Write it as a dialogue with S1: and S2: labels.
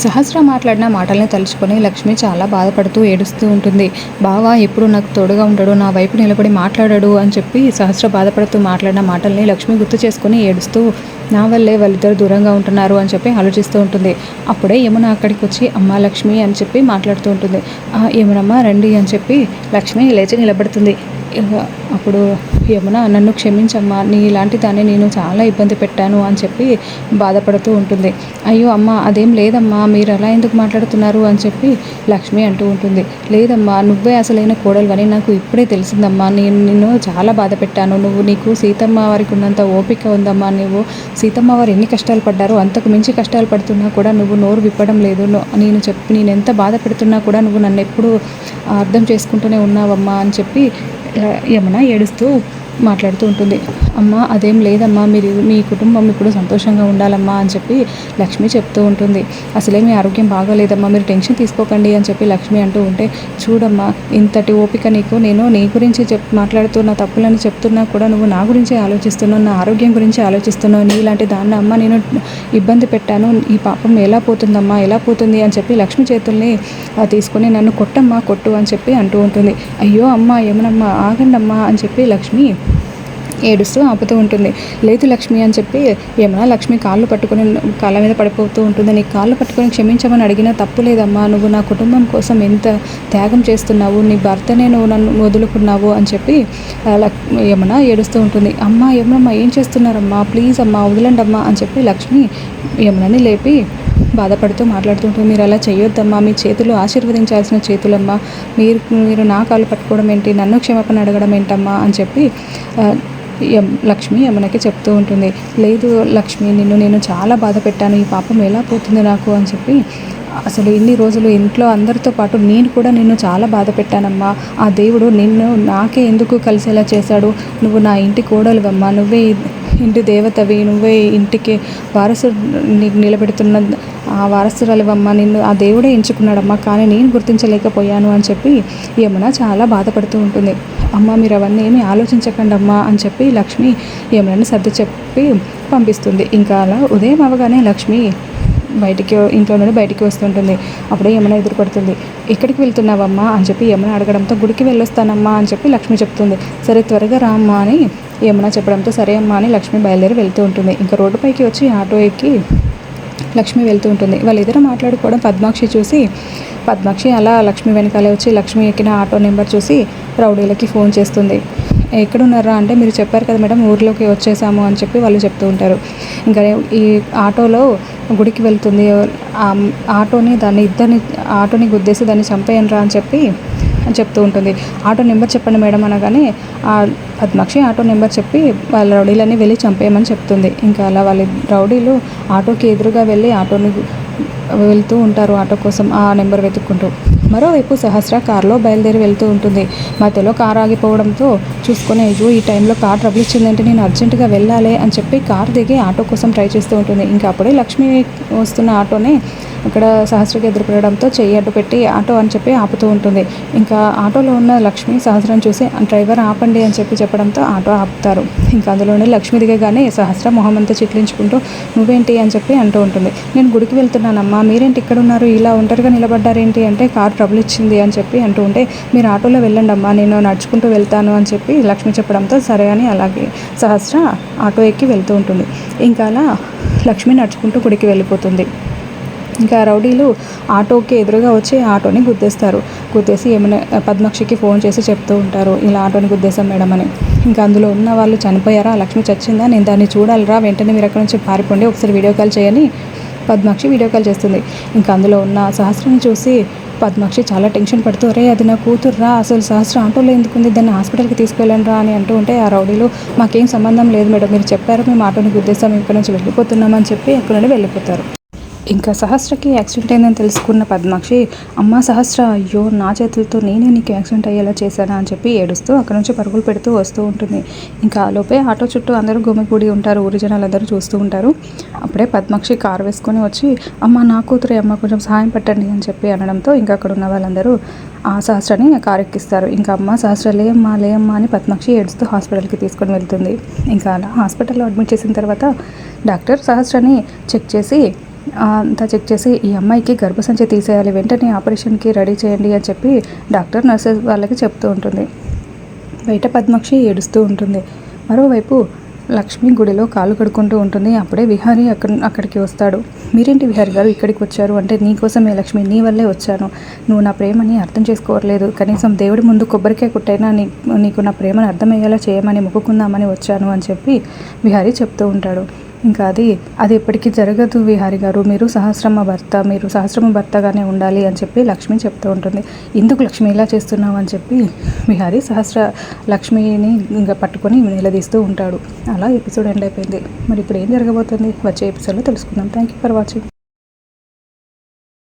S1: సహస్ర మాట్లాడిన మాటల్ని తలుచుకొని లక్ష్మి చాలా బాధపడుతూ ఏడుస్తూ ఉంటుంది. బావా ఎప్పుడు నాకు తోడుగా ఉంటాడు నా వైపు నిలబడి మాట్లాడాడు అని చెప్పి సహస్ర బాధపడుతూ మాట్లాడిన మాటల్ని లక్ష్మి గుర్తు చేసుకొని ఏడుస్తూ నా వల్లే వాళ్ళిద్దరు దూరంగా ఉంటున్నారు అని చెప్పి ఆలోచిస్తూ ఉంటుంది. అప్పుడే యమున అక్కడికి వచ్చి అమ్మ లక్ష్మి అని చెప్పి మాట్లాడుతూ ఉంటుంది. యమునమ్మ రండి అని చెప్పి లక్ష్మి లేచి నిలబడుతుంది. అప్పుడు యమున నన్ను క్షమించమ్మా నీ ఇలాంటి దాన్ని నేను చాలా ఇబ్బంది పెట్టాను అని చెప్పి బాధపడుతూ ఉంటుంది. అయ్యో అమ్మ అదేం లేదమ్మా మీరు అలా ఎందుకు మాట్లాడుతున్నారు అని చెప్పి లక్ష్మి అంటూ ఉంటుంది. లేదమ్మా నువ్వే అసలైన కోడలువని నాకు ఇప్పుడే తెలిసిందమ్మా. నేను నిన్ను చాలా బాధ పెట్టాను. నువ్వు నీకు సీతమ్మ వారికి ఉన్నంత ఓపిక ఉందమ్మా. నువ్వు సీతమ్మ వారు ఎన్ని కష్టాలు పడ్డారో అంతకు మించి కష్టాలు పడుతున్నా కూడా నువ్వు నోరు విప్పడం లేదు. నేను చెప్పి నేను ఎంత బాధ పెడుతున్నా కూడా నువ్వు నన్ను ఎప్పుడు అర్థం చేసుకుంటూనే ఉన్నావమ్మా అని చెప్పి ఆ, యమున ఏడుస్తూ మాట్లాడుతూ ఉంటుంది. అమ్మ అదేం లేదమ్మా మీరు మీ కుటుంబం ఇప్పుడు సంతోషంగా ఉండాలమ్మా అని చెప్పి లక్ష్మి చెప్తూ ఉంటుంది. అసలే మీ ఆరోగ్యం బాగోలేదమ్మా మీరు టెన్షన్ తీసుకోకండి అని చెప్పి లక్ష్మి అంటూ ఉంటే చూడమ్మా ఇంతటి ఓపిక నీకు నేను నీ గురించి చెప్ మాట్లాడుతున్న తప్పులను తప్పులని చెప్తున్నా కూడా నువ్వు నా గురించి ఆలోచిస్తున్నావు నా ఆరోగ్యం గురించి ఆలోచిస్తున్నావు నీలాంటి దాన్ని అమ్మ నేను ఇబ్బంది పెట్టాను ఈ పాపం ఎలా పోతుందమ్మా ఎలా పోతుంది అని చెప్పి లక్ష్మి చేతుల్ని తీసుకుని తీసుకొని నన్ను కొట్టమ్మా కొట్టు అని చెప్పి అంటూ ఉంటుంది. అయ్యో అమ్మ ఏమనమ్మా ఆగండమ్మా అని చెప్పి లక్ష్మి ఏడుస్తూ ఆపుతూ ఉంటుంది. లేదు లక్ష్మి అని చెప్పి ఏమైనా లక్ష్మి కాళ్ళు పట్టుకొని కాళ్ళ మీద పడిపోతూ ఉంటుంది. నీ కాళ్ళు పట్టుకొని క్షమించమని అడిగినా తప్పు లేదమ్మా. నువ్వు నా కుటుంబం కోసం ఎంత త్యాగం చేస్తున్నావు? నీ భర్తనే నువ్వు నన్ను వదులుకున్నావు అని చెప్పి లక్- యమున ఏడుస్తూ ఉంటుంది. అమ్మా యమునమ్మ ఏం చేస్తున్నారమ్మా? ప్లీజ్ అమ్మా వదలండి అమ్మా అని చెప్పి లక్ష్మి యమునని లేపి బాధపడుతూ మాట్లాడుతూ మీరు అలా చేయొద్దమ్మా మీ చేతులు ఆశీర్వదించాల్సిన చేతులమ్మా. మీరు మీరు నా కాళ్ళు పట్టుకోవడం ఏంటి? నన్ను క్షమాపణ అడగడం ఏంటమ్మా? అని చెప్పి లక్ష్మి యమునకి చెప్తూ ఉంటుంది లేదు లక్ష్మి నిన్ను నేను చాలా బాధ పెట్టాను ఈ పాపం ఎలా పోతుంది నాకు? అని చెప్పి అసలు ఇన్ని రోజులు ఇంట్లో అందరితో పాటు నేను కూడా నిన్ను చాలా బాధ పెట్టానమ్మా. ఆ దేవుడు నిన్ను నాకే ఎందుకు కలిసేలా చేశాడు? నువ్వు నా ఇంటి కోడలువమ్మా. నువ్వే ఇంటి దేవతవి నువ్వే ఇంటికి వారసుడు నీకు నిలబెడుతున్న ఆ వారసురాలివమ్మ నిన్ను ఆ దేవుడే ఎంచుకున్నాడమ్మా కానీ నేను గుర్తించలేకపోయాను అని చెప్పి యమున చాలా బాధపడుతూ ఉంటుంది. అమ్మ మీరు అవన్నీ ఏమి ఆలోచించకండి అమ్మా అని చెప్పి లక్ష్మి యమునని సర్ది చెప్పి పంపిస్తుంది. ఇంకా అలా ఉదయం అవగానే లక్ష్మి బయటికి ఇంట్లో నుండి బయటికి వస్తుంటుంది. అప్పుడే యమున ఎదురుపడుతుంది. ఎక్కడికి వెళ్తున్నావమ్మా? అని చెప్పి యమున అడగడంతో గుడికి వెళ్ళొస్తానమ్మా అని చెప్పి లక్ష్మి చెప్తుంది. సరే త్వరగా రా అమ్మా అని యమున చెప్పడంతో సరే అమ్మా అని లక్ష్మి బయలుదేరి వెళ్తూ ఉంటుంది. ఇంకా రోడ్డుపైకి వచ్చి ఆటో ఎక్కి లక్ష్మి వెళ్తూ ఉంటుంది. వాళ్ళిద్దరూ మాట్లాడుకోవడం పద్మాక్షి చూసి పద్మాక్షి అలా లక్ష్మి వెనకాలే వచ్చి లక్ష్మి ఎక్కిన ఆటో నెంబర్ చూసి రౌడీలకి ఫోన్ చేస్తుంది. ఎక్కడున్నారా అంటే మీరు చెప్పారు కదా మేడం ఊర్లోకి వచ్చేసాము అని చెప్పి వాళ్ళు చెప్తూ ఉంటారు. ఇంకా ఈ ఆటోలో గుడికి వెళ్తుంది. ఆటోని దాన్ని ఇద్దరిని ఆటోని గుద్దేసి దాన్ని చంపేయండిరా అని చెప్పి చెప్తూ ఉంటుంది. ఆటో నెంబర్ చెప్పండి మేడం అనగానే ఆ పద్మాక్షి ఆటో నెంబర్ చెప్పి వాళ్ళ రౌడీలన్నీ వెళ్ళి చంపేయమని చెప్తుంది. ఇంకా అలా వాళ్ళ రౌడీలు ఆటోకి ఎదురుగా వెళ్ళి ఆటోని వెళ్తూ ఉంటారు ఆటో కోసం ఆ నెంబర్ వెతుక్కుంటూ. మరోవైపు సహస్ర కారులో బయలుదేరి వెళ్తూ ఉంటుంది. మధ్యలో కారు ఆగిపోవడంతో చూసుకునే అయ్యో ఈ టైంలో కార్ ట్రబుల్ ఇచ్చిందంటే నేను అర్జెంటుగా వెళ్ళాలి అని చెప్పి కార్ దిగి ఆటో కోసం ట్రై చేస్తూ ఉంటుంది. ఇంకా అప్పుడే లక్ష్మి వస్తున్న ఆటోనే అక్కడ సహస్రకి ఎదురుపడడంతో చెయ్యి అడ్డు పెట్టి ఆటో అని చెప్పి ఆపుతూ ఉంటుంది. ఇంకా ఆటోలో ఉన్న లక్ష్మి సహస్రం చూసి డ్రైవర్ ఆపండి అని చెప్పి చెప్పడంతో ఆటో ఆపుతారు. ఇంకా అందులోనే లక్ష్మి దిగగానే సహస్ర మొహం అంతా చిట్లించుకుంటూ నువ్వేంటి అని చెప్పి అంటూ ఉంటుంది. నేను గుడికి వెళ్తున్నానమ్మా మీరేంటి ఇక్కడ ఉన్నారు? ఇలా ఒంటరిగా నిలబడ్డారేంటి? అంటే కార్ ట్రబుల్ ఇచ్చింది అని చెప్పి అంటూ ఉంటే మీరు ఆటోలో వెళ్ళండి అమ్మా నేను నడుచుకుంటూ వెళ్తాను అని చెప్పి లక్ష్మి చెప్పడంతో సరే అని అలాగే సహస్ర ఆటో ఎక్కి వెళ్తూ ఉంటుంది. ఇంకా అలా లక్ష్మి నడుచుకుంటూ గుడికి వెళ్ళిపోతుంది. ఇంకా రౌడీలు ఆటోకి ఎదురుగా వచ్చి ఆటోని గుద్దేస్తారు. గుద్దేసి ఏమైనా పద్మాక్షికి ఫోన్ చేసి చెప్తూ ఉంటారు ఇలా ఆటోని గుద్దేశాం మేడం అని. ఇంకా అందులో ఉన్న వాళ్ళు చనిపోయారా లక్ష్మి చచ్చిందా నేను దాన్ని చూడాలిరా వెంటనే మీరు అక్కడ నుంచి పారిపోండి ఒకసారి వీడియో కాల్ చేయని పద్మాక్షి వీడియో కాల్ చేస్తుంది. ఇంకా అందులో ఉన్న సహస్రం చూసి పద్మాక్షి చాలా టెన్షన్ పడుతూ రే అది నా కూతుర్రా అసలు సహస్ర ఆటోలో ఎందుకుంది దాన్ని హాస్పిటల్కి తీసుకెళ్ళండి రా అని అంటూ ఉంటే ఆ రౌడీలు మాకేం సంబంధం లేదు మేడం మీరు చెప్పారు మేము ఆటోని గుద్దేస్తాం ఇక్కడ నుంచి వెళ్ళిపోతున్నామని చెప్పి అక్కడ నుండి వెళ్ళిపోతారు. ఇంకా సహస్రకి యాక్సిడెంట్ అయిందని తెలుసుకున్న పద్మాక్షి అమ్మ సహస్ర అయ్యో నా చేతులతో నేనే నీకు యాక్సిడెంట్ అయ్యేలా చేశానా? అని చెప్పి ఏడుస్తూ అక్కడ నుంచి పరుగులు పెడుతూ వస్తూ ఉంటుంది. ఇంకా లోపే ఆటో చుట్టూ అందరూ గుమిగూడి ఉంటారు. ఊరి జనాలు అందరూ చూస్తూ ఉంటారు. అప్పుడే పద్మాక్షి కారు వేసుకొని వచ్చి అమ్మ నా కూతురే అమ్మ కొంచెం సహాయం పెట్టండి అని చెప్పి అనడంతో ఇంకా అక్కడ ఉన్న వాళ్ళందరూ ఆ సహస్రని కారు ఎక్కిస్తారు. ఇంకా అమ్మ సహస్ర లేమ్మా లేమ్మా అని పద్మాక్షి ఏడుస్తూ హాస్పిటల్కి తీసుకొని వెళ్తుంది. ఇంకా అలా హాస్పిటల్లో అడ్మిట్ చేసిన తర్వాత డాక్టర్ సహస్రని చెక్ చేసి అంతా చెక్ చేసి ఈ అమ్మాయికి గర్భసంచి తీసేయాలి వెంటనే ఆపరేషన్కి రెడీ చేయండి అని చెప్పి డాక్టర్ నర్సెస్ వాళ్ళకి చెప్తూ ఉంటుంది. బయట పద్మాక్షి ఏడుస్తూ ఉంటుంది. మరోవైపు లక్ష్మి గుడిలో కాలు కడుక్కుంటూ ఉంటుంది. అప్పుడే విహారీ అక్కడ అక్కడికి వస్తాడు. మీరేంటి విహారీ గారు ఇక్కడికి వచ్చారు? అంటే నీకోసమే లక్ష్మి నీ వల్లే వచ్చాను. నువ్వు నా ప్రేమని అర్థం చేసుకోవట్లేదు. కనీసం దేవుడి ముందు కొబ్బరికాయ కుట్టైనా నీ నీకు నా ప్రేమను అర్థమయ్యేలా చేయమని మొక్కుకుందామని వచ్చాను అని చెప్పి విహారీ చెప్తూ ఉంటాడు. ఇంకా అది అది ఎప్పటికీ జరగదు విహారి గారు. మీరు సహస్రమ భర్త మీరు సహస్రమ భర్తగానే ఉండాలి అని చెప్పి లక్ష్మి చెప్తూ ఉంటుంది. ఎందుకు లక్ష్మి? ఇలా చేస్తున్నావు? అని చెప్పి విహారి సహస్ర లక్ష్మిని ఇంకా పట్టుకొని నిలదీస్తూ ఉంటాడు. అలా ఎపిసోడ్ ఎండ్ అయిపోయింది. మరి ఇప్పుడు ఏం జరగబోతుంది? వచ్చే ఎపిసోడ్లో తెలుసుకుందాం. Thank you for watching